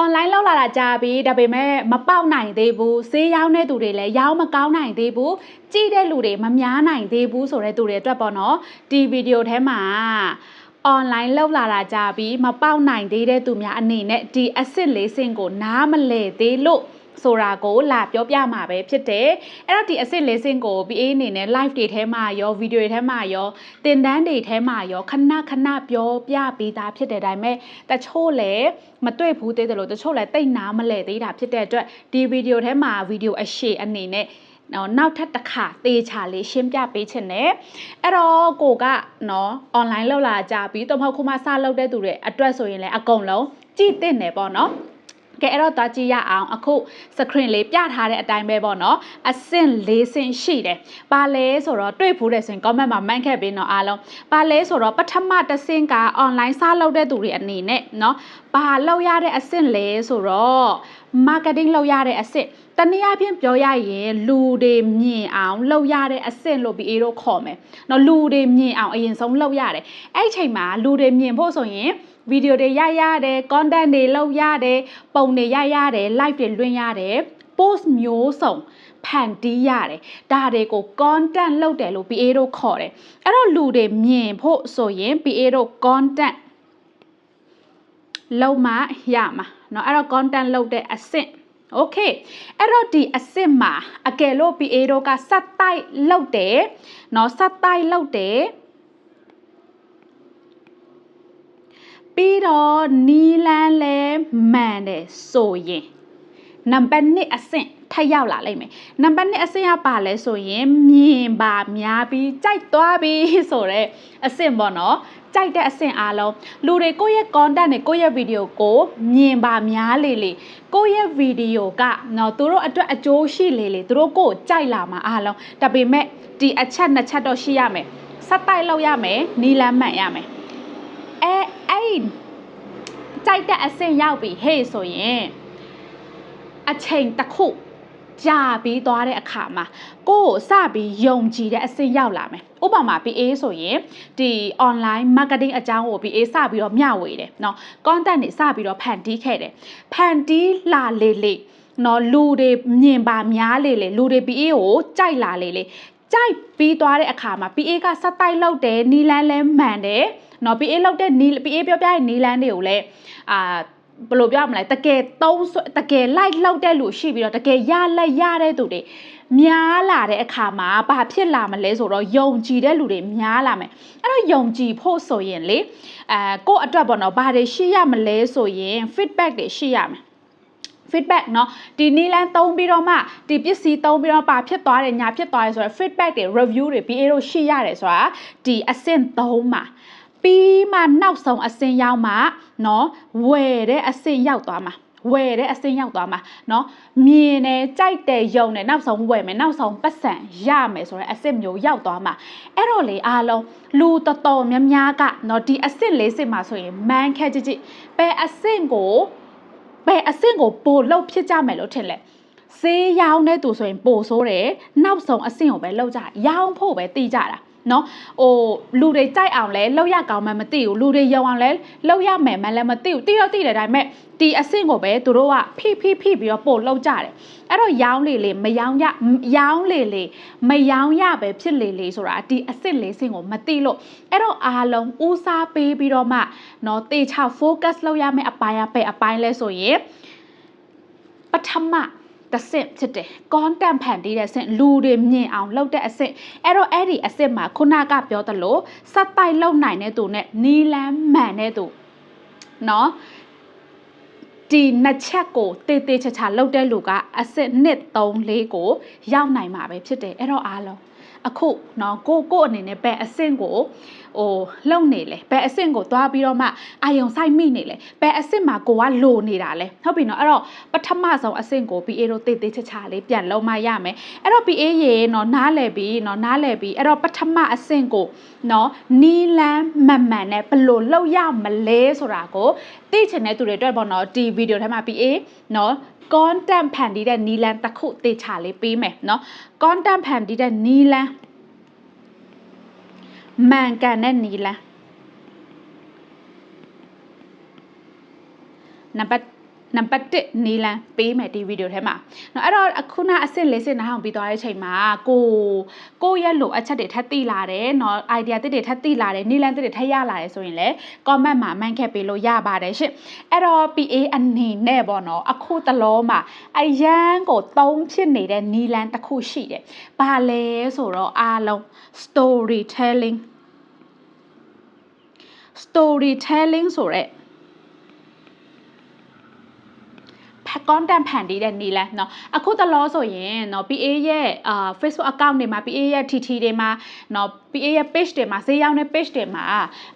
online လောက်လာတာကြာပြီဒါပေမဲ့မပေါက်နိုင်သေးဘူးဈေးရောက်တဲ့သူတွေလည်းရောင်းမကောင်းနိုင်သေးဘူးကြည့်တဲ့လူတွေမများနိုင်သေးဘူးဆိုတဲ့သူတွေအတွက်ပေါ့နော်ဒီဗီဒီယိုထဲမှာ online လောက်လာတာကြာပြီမပေါက်နိုင်သေးတဲ့သူများအနေနဲ့ဒီ asset လေးစင်ကိုနားမလဲသေးလို့ ဆိုတာကိုလာပြောပြမှာပဲဖြစ်တယ်။အဲ့တော့ဒီ asset လေးစင်ကို BA အနေနဲ့ live တွေထဲမှာရော video တွေထဲမှာရောတင်တန်းတွေထဲမှာရောခဏခဏပြောပြပေးတာဖြစ်တယ်ဒါပေမဲ့တချို့လည်းမတွေ့ဘူးသေးတယ်လို့တချို့လည်းတိတ်နာမလဲသေးတာဖြစ်တဲ့အတွက်ဒီ video ထဲမှာ video အရှည်အနေနဲ့နော်နောက်ထပ်တစ်ခါတေချာလေးရှင်းပြပေးချင်တယ်အဲ့တော့ကိုကနော် online လောက်လာကြပြီတော့မဟုတ်ခုမှစလုပ်တဲ့သူတွေအတွက်ဆိုရင်လည်းအကုန်လုံးကြည့်တင်တယ်ပေါ့နော် ကဲအဲ့တော့သွားကြည့်ရအောင်အခု screen လေးပြထားတဲ့အတိုင်းပဲပေါ့နော်အဆင့်၄ဆင့်ရှိတယ်။ဘာလဲဆိုတော့တွေ့ဘူးတယ်ဆိုရင် comment မှာမှန်ခဲ့ပေးတော့အားလုံး။ဘာလဲဆိုတော့ပထမတစ်ဆင့်က online စလုပ်တဲ့သူတွေအနေနဲ့နော်ဘာလောက်ရတဲ့အဆင့်လဲဆိုတော့ marketing လောက်ရတဲ့အဆင့်တနည်းအားဖြင့်ပြောရရင်လူတွေမြင်အောင်လောက်ရတဲ့အဆင့်လို့ပြီးအေးတို့ခေါ်မယ်။နော်လူတွေမြင်အောင်အရင်ဆုံးလောက်ရတယ်။အဲ့ဒီချိန်မှာလူတွေမြင်ဖို့ဆိုရင်ဗီဒီယိုတွေရရတယ် content တွေလုပ်ရတယ်ပုံတွေရရတယ် live တွေလွှင့်ရတယ် post မျိုးစုံဖန်တီးရတယ်ဒါတွေကို content လုပ်တယ်လို့ PA တို့ခေါ်တယ်အဲ့တော့လူတွေမြင်ဖို့ဆိုရင် PA တို့ content လုပ်မှရမှာ เนาะအဲ့တော့ content လုပ်တဲ့အဆင့်โอเคအဲ့တော့ဒီအစစ်မှာအကယ်လို့ PA တို့ကစက်တိုက်လောက်တယ်เนาะစက်တိုက်လောက်တယ်ပြီးတော့နီလန်းလဲမှန်တယ်ဆိုရင် နံပါတ်1အဆင့်ထပ်ရောက်လာလိမ့်မယ်နံပါတ်2အဆင့်ကပါလဲဆိုရင်မြင်ပါများပြီးကြိုက်သွားပြီဆိုတော့အဆင့်ပေါ့နော်ကြိုက်တဲ့အဆင့်အားလုံးလူတွေကိုယ့်ရဲ့ content နဲ့ကိုယ့်ရဲ့ video ကိုမြင်ပါများလေလေကိုယ့်ရဲ့ video ကနော်သူတို့အတွက်အကျိုးရှိလေလေသူတို့ကိုကြိုက်လာမှာအားလုံးဒါပေမဲ့ဒီအချက်နှစ်ချက်တော့ရှိရမယ်စက်တိုက်လောက်ရမယ်နီလန်းမှန်ရမယ်အဲအဲ့ကြိုက်တဲ့အဆင့်ရောက်ပြီဟေ့ဆိုရင် အချိန်တစ်ခုကြာပြီးသွားတဲ့အခါမှာကိုယ့်ကိုစပြီးယုံကြည်တဲ့အဆင့်ရောက်လာမယ်ဥပမာ PA ဆိုရင်ဒီ online marketing အကြောင်းကို PA စပြီးတော့မျှဝေတယ်เนาะ content တွေစပြီးတော့ဖန်တီးခဲ့တယ်ဖန်တီးလာလေလေနော်လူတွေမြင်ပါများလေလေလူတွေ PA ကိုကြိုက်လာလေလေကြိုက်ပြီးသွားတဲ့အခါမှာ PA ကစက်တိုက်လောက်တယ်နီလန်းလဲမှန်တယ်နော် PA လောက်တဲ့နီ PA ပြောပြတဲ့နီလန်းတွေကိုလည်းအာ ဘယ်လိုပြောမလဲတကယ်သုံးတကယ် like လောက်တဲ့လူရှိပြီးတော့တကယ်ရလက်ရတဲ့သူတွေများလာတဲ့အခါမှာဘာဖြစ်လာမလဲဆိုတော့ယုံကြည်တဲ့လူတွေများလာမယ်အဲ့တော့ယုံကြည်ဖို့ဆိုရင်လေအဲကို့အတွက်ပေါ့နော်ဘာတွေရှိရမလဲဆိုရင် feedback တွေရှိရမယ် feedback เนาะဒီနီလန်းသုံးပြီးတော့မှဒီပစ္စည်းသုံးပြီးတော့ပါဖြစ်သွားတယ်ညာဖြစ်သွားတယ်ဆိုတော့ feedback တွေ review တွေ BA တို့ရှိရတယ်ဆိုတာဒီအဆင့်3မှာ ပြီးမှနောက်ဆုံးအဆင့်ရောက်မှเนาะဝယ်တဲ့အဆင့်ရောက်သွားမှာဝယ်တဲ့အဆင့်ရောက်သွားမှာเนาะမြင်တယ်ကြိုက်တယ်ယုံတယ်နောက်ဆုံးဝယ်မယ်နောက်ဆုံးပတ်စံရမယ်ဆိုတဲ့အဆင့်မျိုးရောက်သွားမှာအဲ့တော့လေအားလုံးလူတော်တော်များများကเนาะဒီအဆင့်လေးဆင့်မှာဆိုရင်မန်းခဲကြည့်ကြည့်ပဲအဆင့်ကိုဘယ်အဆင့်ကိုပို့လို့ဖြစ်ကြမယ်လို့ထင်လဲဈေးရောင်းတဲ့သူဆိုရင်ပို့ဆိုးတယ်နောက်ဆုံးအဆင့်ကိုပဲလောက်ကြရောင်းဖို့ပဲတီးကြတာ နော်ဟိုလူတွေကြိုက်အောင်လဲလောက်ရကောင်းမှမသိဘူးလူတွေယုံအောင်လဲလောက်ရမယ်မှလည်းမသိဘူးတိတော့တိတယ်ဒါပေမဲ့ဒီအဆင့်ကိုပဲသူတို့ကဖိဖိဖိပြီးတော့ပို့လောက်ကြတယ်အဲ့တော့ရောင်းလေလေမရောင်းရရောင်းလေလေမရောင်းရပဲဖြစ်လေလေဆိုတာဒီအဆင့်လေးဆင့်ကိုမသိလို့အဲ့တော့အားလုံးဦးစားပေးပြီးတော့မှเนาะတေချာ focus လုပ်ရမယ့်အပိုင်းအပဲအပိုင်းလဲဆိုရင်ပထမ တစ်ဆင့်ဖြစ်တယ် content ဖန်တီးတဲ့အဆင့်လူတွေမြင်အောင်လုပ်တဲ့အဆင့်အဲ့တော့အဲ့ဒီအဆင့်မှာခုနကပြောသလိုစက်ပိုက်လုပ်နိုင်တဲ့သူနဲ့နီလန်းမှန်တဲ့သူเนาะဒီနှစ်ချက်ကိုတေးသေးချာချာလုပ်တဲ့လူကအဆင့်1 3 4ကိုရောက်နိုင်မှာပဲဖြစ်တယ်အဲ့တော့အားလုံး အခုနော်ကိုကိုအနေနဲ့ဘယ်အဆင့်ကိုဟိုလုံနေလဲဘယ်အဆင့်ကိုသွားပြီးတော့မှအာယုံဆိုင်မိနေလဲဘယ်အဆင့်မှာကိုကလိုနေတာလဲဟုတ်ပြီနော်အဲ့တော့ပထမဆုံးအဆင့်ကို PA တို့တေးသေးချာချာလေးပြန်လုံးမရမယ်အဲ့တော့ PA ရေနော်နားလဲပြီးနော်နားလဲပြီးအဲ့တော့ပထမအဆင့်ကိုနော်နီလန်းမမှန်နဲ့ဘလို့လှုပ်ရမလဲဆိုတာကိုသိချင်တဲ့သူတွေအတွက်ပေါ့နော်ဒီဗီဒီယိုထဲမှာ PA နော် ก้อนแต้มแผ่นดินแดนนีแลนตะคุเตชาเลปีแมเนาะก้อนแต้มแผ่นดินแดนนีแลแมงกานแนนนีแลนับ နံပါတ်1နေလန်ပေးမယ်ဒီဗီဒီယိုထဲမှာနော်အဲ့တော့ခုနအစစ်လေးစစ်နားအောင်ပြီးသွားတဲ့အချိန်မှာကိုကိုရဲ့လိုအပ်ချက်တွေထပ်သိလာတယ်နော် idea တွေထပ်သိလာတယ်နေလန်တွေထပ်ရလာတယ်ဆိုရင်လည်း comment မှာမှန်ခဲ့ပေးလို့ရပါတယ်ရှင်အဲ့တော့ PA အနေနဲ့ပေါ့နော်အခုတလောမှာအရန်ကိုသုံးဖြစ်နေတဲ့နေလန်တစ်ခုရှိတယ်ဘာလဲဆိုတော့အားလုံး storytelling storytelling ဆိုတဲ့ content ဖန်တီးတဲ့နေလဲเนาะအခုတလောဆိုရင်เนาะ PA ရဲ့အာ Facebook account တွေမှာ PA ရဲ့ TT တွေမှာเนาะ PA ရဲ့ page တွေမှာဈေးရောက်တဲ့ page တွေမှာ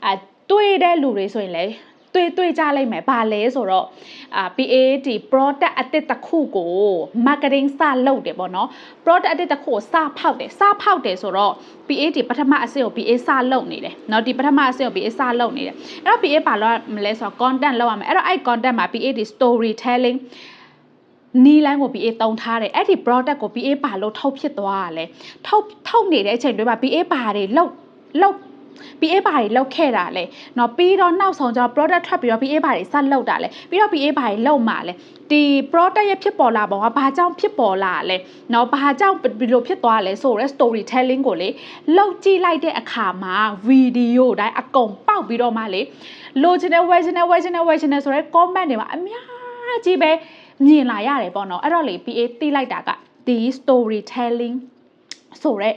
အဲတွေ့တဲ့လူတွေဆိုရင်လည်း တွေ့တွေ့ကြလိုက်မယ်။ဘာလဲဆိုတော့အာ PAT product အသစ်တစ်ခုကို marketing စလုပ်တယ်ပေါ့နော်။ product အသစ်တစ်ခုကိုစဖောက်တယ်။စဖောက်တယ်ဆိုတော့ PAT ပထမအဆင့်ကို PA စလုပ်နေတယ်။เนาะဒီပထမအဆင့်ကို PA စလုပ်နေတယ်။အဲ့တော့ PA ဘာလို့မလဲဆိုတော့ content လောက်ရမယ်။အဲ့တော့အဲ့ content မှာ PAT storytelling နီးလိုင်းကို BA တုံထားတယ်အဲ့ဒီ product ကို BA ဘာလို့ထုတ်ဖြစ်သွားတာလဲထုတ်ထုတ်နေတဲ့အချိန်တွေမှာ BA ဘာတွေလောက်လောက် PA ဘာတွေလောက်ခဲ့တာလဲနော်ပြီးတော့နောက်ဆုံးကျတော့ product ထွက်ပြီးတော့ PA ဘာတွေဆက်လောက်တာလဲပြီးတော့ PA ဘာတွေလောက်မှာလဲဒီ product ရဲ့ဖြစ်ပေါ်လာပုံကဘာကြောင့်ဖြစ်ပေါ်လာလဲနော်ဘာကြောင့်ဒီလိုဖြစ်သွားလဲဆိုတော့ story telling ကိုလေလောက်ကြည့်လိုက်တဲ့အခါမှာ video တိုင်းအကုန်ပေါက်ပြီးတော့မှလေလိုချင်တဲ့ဝယ်ချင်တဲ့ဝယ်ချင်တဲ့ဝယ်ချင်တဲ့ဆိုတော့ comment တွေမှာအများကြီးပဲမြင်လာရတယ်ပေါ့နော်အဲ့တော့လေ PA တိလိုက်တာကဒီ story telling ဆိုတော့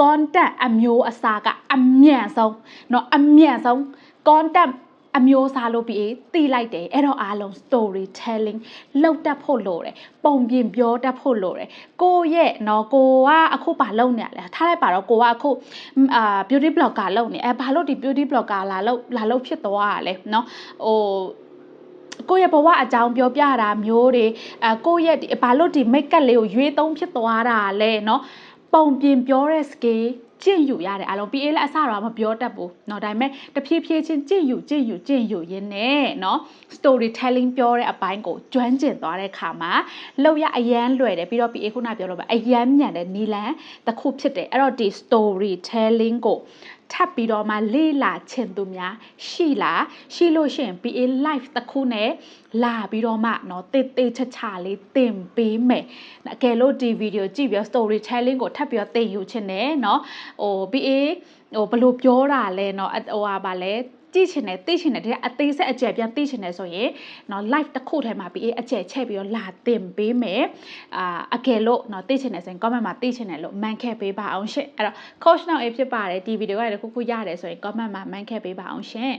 content အမျိုးအစားကအမြန်ဆုံးเนาะအမြန်ဆုံး content အမျိုးအစားလို့ပြီးသိလိုက်တယ်အဲ့တော့အားလုံး storytelling လောက်တတ်ဖို့လိုတယ်ပုံပြင်ပြောတတ်ဖို့လိုတယ်ကိုရဲ့เนาะကိုကအခုဘာလုပ်နေရလဲထားလိုက်ပါတော့ကိုကအခုအာ beauty blogger လုပ်နေအဲဘာလို့ဒီ beauty blogger လာလုပ်လာလုပ်ဖြစ်သွားရလဲเนาะဟိုကိုယ့်ရဲ့ဘဝအကြောင်းပြောပြတာမျိုးတွေအဲကိုယ့်ရဲ့ဒီဘာလို့ဒီ make up လေးကိုရွေးသုံးဖြစ်သွားတာလဲเนาะ ပုံပြင်ပြောတဲ့ skill ကျင့်ယူရတယ်အလုံး PA လည်းအစတော့မပြောတတ်ဘူးเนาะဒါပေမဲ့တဖြည်းဖြည်းချင်းကျင့်ယူကျင့်ယူကျင့်ယူရင်းနဲ့เนาะ storytelling ပြောတဲ့အပိုင်းကိုကျွမ်းကျင်သွားတဲ့ခါမှာလောက်ရအရန်လွယ်တယ်ပြီးတော့ PA ခုနပြောလို့ပဲအရန်မြန်တဲ့နီလန်တစ်ခုဖြစ်တယ်အဲ့တော့ဒီ storytelling ကို ထပ်ပြီးတော့မှလေ့လာချင်သူများရှိလားရှိလို့ရှိရင် PA live တစ်ခုနဲ့လာပြီးတော့မှเนาะတေးတေးချာချာလေးသင်ပေးမယ်အကယ်လို့ဒီဗီဒီယိုကြည့်ပြီး story telling ကိုထပ်ပြီးတော့သင်ယူချင်တယ်เนาะဟို PA ဟိုဘယ်လိုပြောတာလဲเนาะဟိုဟာဗာလဲ ကြည့်ချင်တယ်သိချင်တယ်တဲ့အသေးစိတ်အကျယ်ပြန်သိချင်တယ်ဆိုရင်နော် live တစ်ခုထဲမှာပြီးအကျယ်ချက်ပြီးတော့လာတင်ပေးမယ်အာအကယ်လို့နော်သိချင်တယ်ဆိုရင် comment မှာသိချင်တယ်လို့မှန်ခဲ့ပေးပါအောင်ရှင်အဲ့တော့ coach now ဖြစ်ပါတယ်ဒီဗီဒီယိုကလည်းခုခုရတယ်ဆိုရင် comment မှာမှန်ခဲ့ပေးပါအောင်ရှင်